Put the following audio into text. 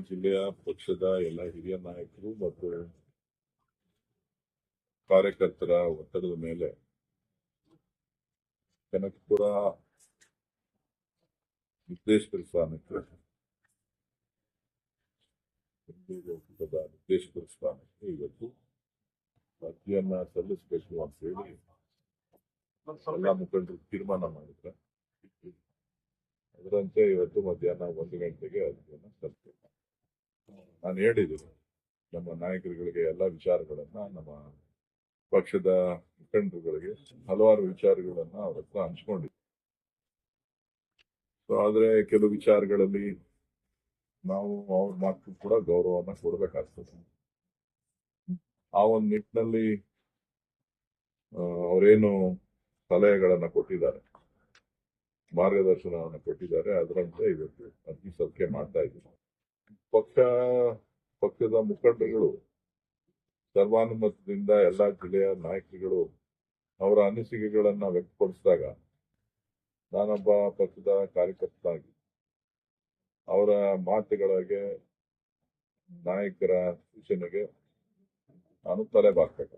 ಜಿಲ್ಲೆಯ ಪಕ್ಷದ ಎಲ್ಲ ಹಿರಿಯ ನಾಯಕರು ಮತ್ತು ಕಾರ್ಯಕರ್ತರ ಒತ್ತಡದ ಮೇಲೆ ಕನಕಪುರ ನಿರ್ದೇಶಕರ ಸ್ಥಾನಕ್ಕೆ ಒಕ್ಕೂಟದ ನಿರ್ದೇಶಕರ ಸ್ಥಾನಕ್ಕೆ ಇವತ್ತು ಅರ್ಜಿಯನ್ನ ಸಲ್ಲಿಸಬೇಕು ಅಂತ ಹೇಳಿ ಎಲ್ಲ ಮುಖಂಡರು ತೀರ್ಮಾನ ಮಾಡಿದ್ರೆ. ಅದರಂತೆ ಇವತ್ತು ಮಧ್ಯಾಹ್ನ ಒಂದು ಗಂಟೆಗೆ ಅರ್ಜಿಯನ್ನು ಸಲ್ಲಿಸಬೇಕು. ನಾನು ಹೇಳಿದ್ದೀನಿ, ನಮ್ಮ ನಾಯಕರುಗಳಿಗೆ ಎಲ್ಲ ವಿಚಾರಗಳನ್ನ, ನಮ್ಮ ಪಕ್ಷದ ಮುಖಂಡರುಗಳಿಗೆ ಹಲವಾರು ವಿಚಾರಗಳನ್ನ ಅವ್ರ ಹತ್ರ ಸೊ ಆದ್ರೆ ಕೆಲವು ವಿಚಾರಗಳಲ್ಲಿ ನಾವು ಅವ್ರ ಮಾತು ಕೂಡ ಗೌರವನ ಕೊಡಬೇಕಾಗ್ತದೆ. ಆ ಒಂದು ನಿಟ್ಟಿನಲ್ಲಿ ಅವರೇನು ಸಲಹೆಗಳನ್ನ ಕೊಟ್ಟಿದ್ದಾರೆ, ಮಾರ್ಗದರ್ಶನವನ್ನು ಕೊಟ್ಟಿದ್ದಾರೆ ಅದರಂತೆ ಇವತ್ತು ಅರ್ಜಿ ಸಲ್ಲಿಕೆ ಮಾಡ್ತಾ ಇದ್ದೀವಿ. ಪಕ್ಷದ ಮುಖಂಡಗಳು ಸರ್ವಾನುಮತದಿಂದ ಎಲ್ಲಾ ಜಿಲ್ಲೆಯ ನಾಯಕಿಗಳು ಅವರ ಅನಿಸಿಕೆಗಳನ್ನು ವ್ಯಕ್ತಪಡಿಸಿದಾಗ ನಾನೊಬ್ಬ ಪಕ್ಷದ ಕಾರ್ಯಕರ್ತನಾಗಿ, ಅವರ ಮಾತುಗಳಿಗೆ ನಾಯಕರ ಸೂಚನೆಗೆ ನಾನು ತಲೆ ಬಾಗ್ಬೇಕು